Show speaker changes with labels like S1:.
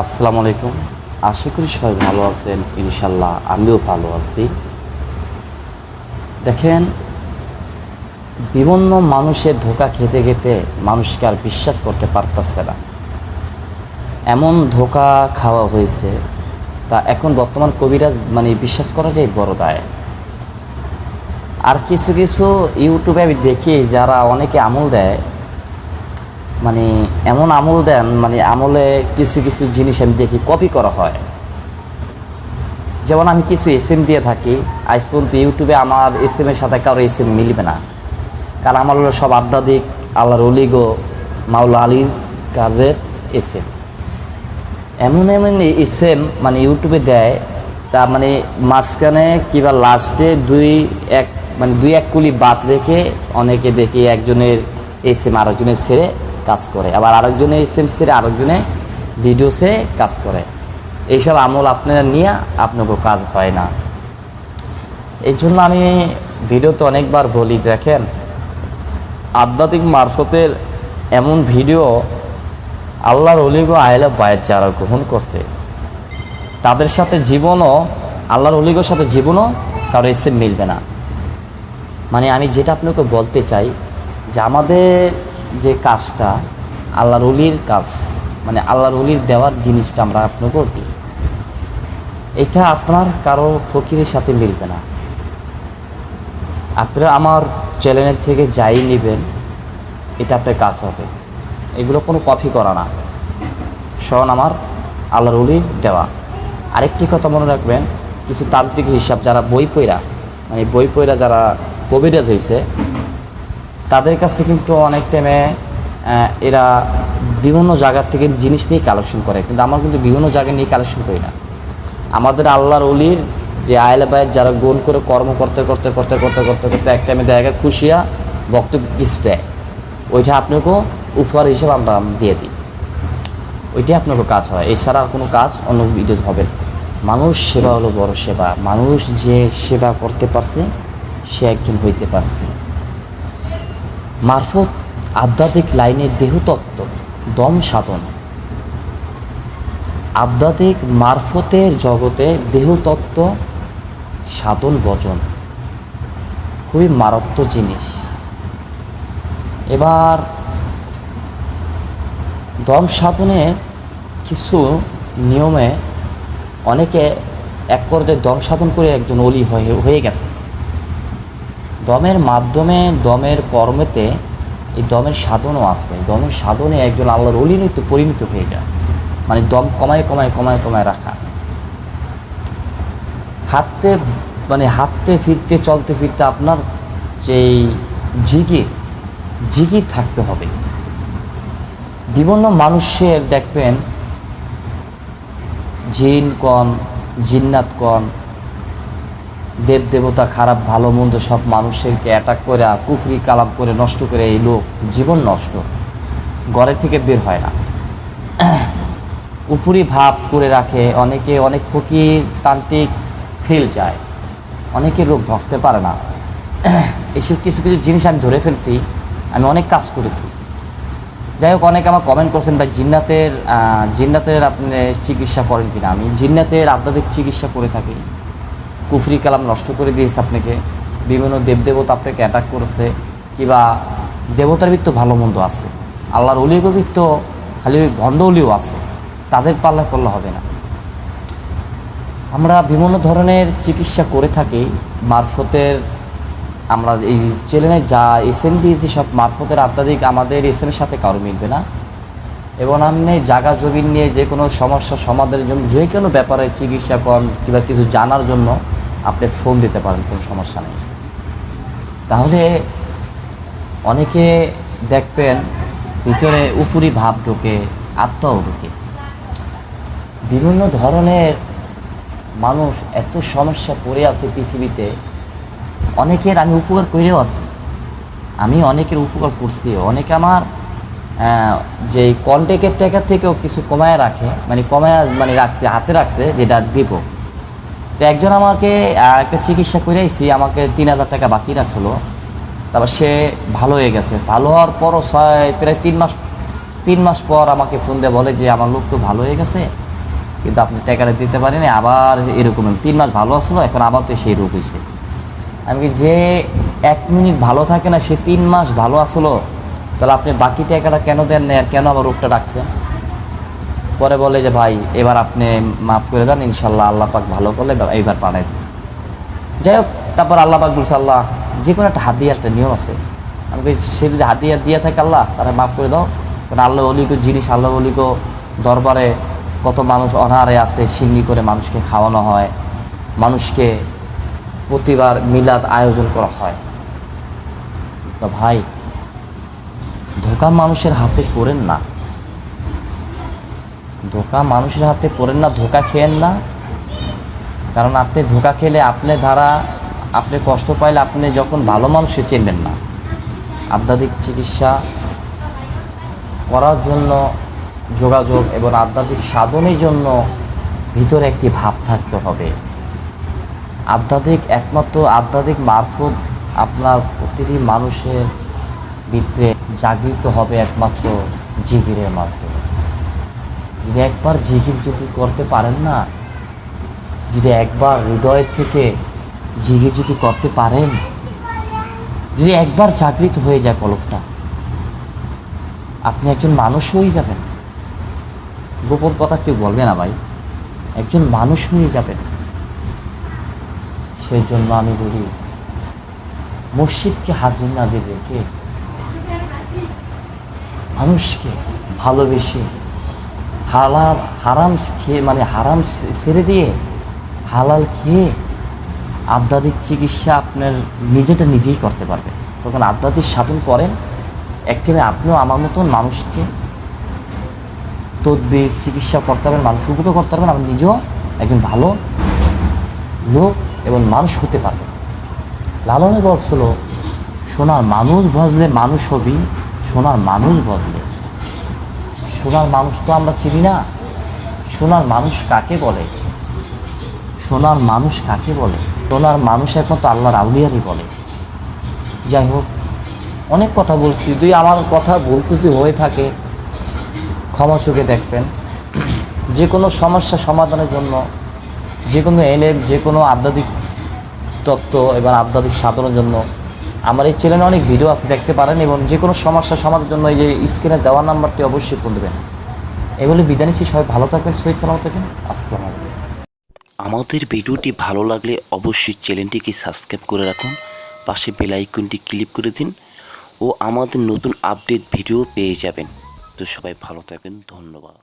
S1: আসসালামু আলাইকুম। আশা করি সবাই ভালো আছেন ইনশাল্লাহ আমিও ভালো আছি। দেখেন, বিভিন্ন মানুষের ধোকা খেতে খেতে মানুষকে আর বিশ্বাস করতে পারতেছে না। এমন ধোকা খাওয়া হয়েছে তা এখন বর্তমান কবিরাজ মানে বিশ্বাস করাটাই বড় দায়। আর কিছু কিছু ইউটিউবে আমি দেখি যারা অনেকে আমল দেয় মানে এমন আমল দেন মানে আমলে কিছু কিছু জিনিস আমি দেখি কপি করা হয়। যেমন আমি কিছু এস এম দিয়ে থাকি, আজ পর্যন্ত ইউটিউবে আমার এস এম এর সাথে কারও এস এম মিলবে না। কারণ আমার হলো সব আধ্যাত্মিক, আল্লাহর অলিগো, মাওলা আলীর কাজের এস এম এমন এমন এস এম মানে ইউটিউবে দেয়, তা মানে মাঝখানে কিংবা লাস্টে দুই এক মানে দুই এক কুলি বাদ রেখে অনেকে দেখি একজনের এস এম আরেকজনের ছেড়ে কাজ করে। আবার আরেকজনের এস এম ছেড়ে আরেকজনে ভিডিও সে কাজ করে। এইসব আমল আপনারা নিয়ে আপনাকে কাজ হয় না। এই জন্য আমি ভিডিওতে অনেকবার বলি, দেখেন, আধ্যাত্মিক মারফতের এমন ভিডিও আল্লাহর অলিগ আয়লা বায়ের যারা গ্রহণ করছে। তাদের সাথে জীবনও, আল্লাহর অলিগর সাথে জীবনও কারও এসে মিলবে না। মানে আমি যেটা আপনাকে বলতে চাই যে আমাদের যে কাজটা, আল্লাহর অলির কাজ মানে আল্লাহর অলির দেওয়ার জিনিসটা আমরা আপনাকেও দিই। এটা আপনার কারও ফকিরের সাথে মিলবে না। আপনারা আমার চ্যানেলের থেকে যাই নেবেন, এটা আপনার কাজ হবে। এগুলো কোনো কপি করা না। স্বয়ং আমার আল্লাহর অলির দেওয়া। আরেকটি কথা মনে রাখবেন, কিছু তান্ত্রিক হিসাব, যারা বই পইরা মানে বই পইরা যারা কবিরাজ হয়েছে তাদের কাছে কিন্তু অনেক টাইমে এরা বিভিন্ন জায়গার থেকে জিনিস নিয়ে কালেকশন করে, কিন্তু আমরা কিন্তু বিভিন্ন জায়গা নিয়ে কালেকশন করি না। আমাদের আল্লাহর অলির যে আয়লা বায়ের যারা গোল করে কর্ম করতে করতে করতে করতে করতে করতে, এক টাইমে দেখা খুশিয়া বক্তব্য কিছু দেয়। ওইটা আপনাকেও উপহার হিসেবে আমরা দিয়ে দিই। ওইটাই আপনাকে কাজ হয়। এছাড়া কোনো কাজ অন্য বিদ্যুৎ হবে। মানুষ সেবা হলো বড় সেবা। মানুষ যে সেবা করতে পারছে, সে একজন হইতে পারছে। মারফত আধ্যাত্মিক লাইনের দেহতত্ত্ব দম সাধন। আধ্যাত্মিক মারফতের জগতে দেহতত্ত্ব সাধন, বচন। খুবই মারাত্মক জিনিস। এবার দম সাধনের কিছু নিয়মে অনেকে এক পর্যায়ে দম সাধন করে একজন অলি হয়ে হয়ে গেছে। দমের মাধ্যমে দমের কর্মেতে এই দমের সাধনও আছে। দমের সাধনে একজন আল্লাহর অলিনিত পরিণত হয়ে যায়। মানে দম কমায় কমায় কমায় কমায় রাখা। হাঁটতে মানে হাঁটতে, ফিরতে, চলতে ফিরতে আপনার যেই জিগির জিগির থাকতে হবে। বিভিন্ন মানুষের দেখবেন, জিন কন, জিন্নাত কন, দেব দেবতা খারাপ, ভালো, মন্দ সব মানুষেরকে অ্যাটাক করে কুফরি কালাম করে নষ্ট করে এই লোক জীবন নষ্ট। ঘরে থেকে বের হয় না। উপরি ভাব করে রাখে, অনেকে অনেক ফকির তান্ত্রিক ফেল যায়, অনেকে রোগ ধরতে পারে না। এসব কিছু কিছু জিনিস আমি ধরে ফেলছি, আমি অনেক কাজ করেছি। যাই হোক, অনেকে আমার কমেন্ট করছেন, ভাই, জিন্নাতের জিন্নাতের আপনি চিকিৎসা করেন কিনা? আমি, জিন্নাতের আধ্যাত্মিক চিকিৎসা করে থাকি। কুফরি কালাম নষ্ট করে দিয়েছে আপনাকে। বিভিন্ন দেবদেবতা আপনাকে অ্যাটাক করেছে। কিংবা দেবতার ভিত্ত ভালো মন্দ আছে। আল্লাহর অলিগো ভিত্ত খালি ভণ্ড অলিও আছে। তাদের পাল্লা করলে হবে না। আমরা বিভিন্ন ধরনের চিকিৎসা করে থাকি। মারফতের আমরা এই চ্যানেলে যা এস এম দিয়েছি সব মারফতের আধ্যাত্মিক আমাদের এস এর সাথে কারও মিলবে না। এবং আপনি জায়গা জমিন নিয়ে যে কোনো সমস্যা সমাধানের জন্য, যে কোনো ব্যাপারে চিকিৎসা করেন কিংবা কিছু জানার জন্য আপনি ফোন দিতে পারেন, কোনো সমস্যা নেই। তাহলে অনেকে দেখবেন ভিতরে উপরি ভাব ঢোকে, আত্মাও ঢোকে। বিভিন্ন ধরনের মানুষ এত সমস্যা পড়ে আছে পৃথিবীতে অনেকের আমি উপকার করেও আছি। আমি অনেকের উপকার করছি। অনেকে আমার যে কন্টেকের টাকা থেকেও কিছু কমায় রাখে মানে কমায় মানে রাখছে, হাতে রাখছে, যেটা দিব। তো একজন আমাকে একটা চিকিৎসা করে আইসি আমাকে তিন হাজার টাকা বাকি রাখছিল। তারপর সে ভালো হয়ে গেছে। ভালো হওয়ার পরও ছয়, প্রায় তিন মাস তিন মাস পর আমাকে ফোন দিয়ে বলে যে, আমার লোক তো ভালো হয়ে গেছে, কিন্তু আপনি টাকাটা দিতে পারেনি আবার এরকম তিন মাস ভালো আসলো এখন আবার তো সেই রোগ হয়েছে আমি কি যে এক মিনিট ভালো থাকে না সে তিন মাস ভালো আসলো তাহলে আপনি বাকি টাকাটা কেন দেন না কেন আবার রোগটা রাখছেন পরে বলে যে ভাই এবার আপনি মাফ করে দেন ইনশাল্লাহ আল্লাহ পাক ভালো করলে এইবার দেন। যাই হোক তারপর আল্লাহ পাক বলছে আল্লাহ যে কোনো একটা হাদিয়া একটা নিয়ম আছে। আমি বলি, সে যদি হাদিয়া দিয়ে থাকে আল্লাহ তারা মাফ করে দাও। কারণ আল্লাহ অলিক জিনিস আল্লাহ অলিক দরবারে কত মানুষ অনারে আছে সিন্নি করে মানুষকে খাওয়ানো হয় মানুষকে প্রতিবার মিলাদ আয়োজন করা হয়। ভাই, ধোকা মানুষের হাতে করেন না। ধোকা মানুষের হাতে পড়েন না, ধোকা খেয়েন না। কারণ আপনি ধোকা খেলে আপনি দ্বারা আপনি কষ্ট পাইলে আপনি যখন ভালো মানুষে চিনবেন না। আধ্যাত্মিক চিকিৎসা করার জন্য যোগাযোগ এবং আধ্যাত্মিক সাধনের জন্য ভিতরে একটি ভাব থাকতে হবে। আধ্যাত্মিক একমাত্র আধ্যাত্মিক মারফত আপনার প্রতিটি মানুষের ভিতরে জাগৃত হবে একমাত্র জিগিরের মাধ্যমে। যদি একবার জিগির যদি করতে পারেন না, যদি একবার হৃদয় থেকে জিকির যদি করতে পারেন, যদি একবার জাগৃত হয়ে যায় পলকটা আপনি একজন মানুষ হয়ে যাবেন। গোপন কথা কেউ বলবে না ভাই, একজন মানুষ হয়ে যাবেন। সেই জন্য আমি বলি, মসজিদকে হাজির না দিয়ে রেখে মানুষকে ভালোবেসে হালাল, হারাম খেয়ে মানে হারাম ছেড়ে দিয়ে হালাল খেয়ে আধ্যাত্মিক চিকিৎসা আপনার নিজেটা নিজেই করতে পারবে তখন আধ্যাত্মিক সাধন করেন একটিভাবে আপনিও আমার মতন মানুষকে তদ্বির, চিকিৎসা করতে পারবেন মানুষ উপকার করতে পারবেন, আপনি নিজেও একজন ভালো লোক এবং মানুষ হতে পারবেন লালনে বলছিল সোনার মানুষ বসলে মানুষ হবি, সোনার মানুষ বসলে সোনার মানুষ তো আমরা চিনি না। সোনার মানুষ কাকে বলে? সোনার মানুষ কাকে বলে? সোনার মানুষ একমাত্র আল্লাহর আউলিয়ারই বলে। যাই হোক, অনেক কথা বলছি। যদি আমার কথা ভুল ত্রুটি হয়ে থাকে, ক্ষমা চোখে দেখবেন। যে কোনো সমস্যা সমাধানের জন্য, যে কোনো এলএম, যে কোনো আধ্যাত্মিক তত্ত্ব এবং আধ্যাত্মিক সাধনের জন্য। আমার এই চ্যানেলে অনেক ভিডিও আছে, দেখতে পারেন এবং যে কোনো সমস্যা সমাধানের জন্য এই যে স্ক্রিনে দেওয়ার নাম্বারটি অবশ্যই ফোন দেবেন। এগুলি বিদায় নিচ্ছি, সবাই ভালো থাকবেন সহি সালামত থাকেন। আসসালামু আলাইকুম।
S2: আমাদের ভিডিওটি ভালো লাগলে অবশ্যই চ্যানেলটিকে সাবস্ক্রাইব করে রাখুন, পাশে বেল আইকনটি ক্লিক করে দিন ও আমাদের নতুন আপডেট ভিডিও পেয়ে যাবেন। তো সবাই ভালো থাকবেন ধন্যবাদ।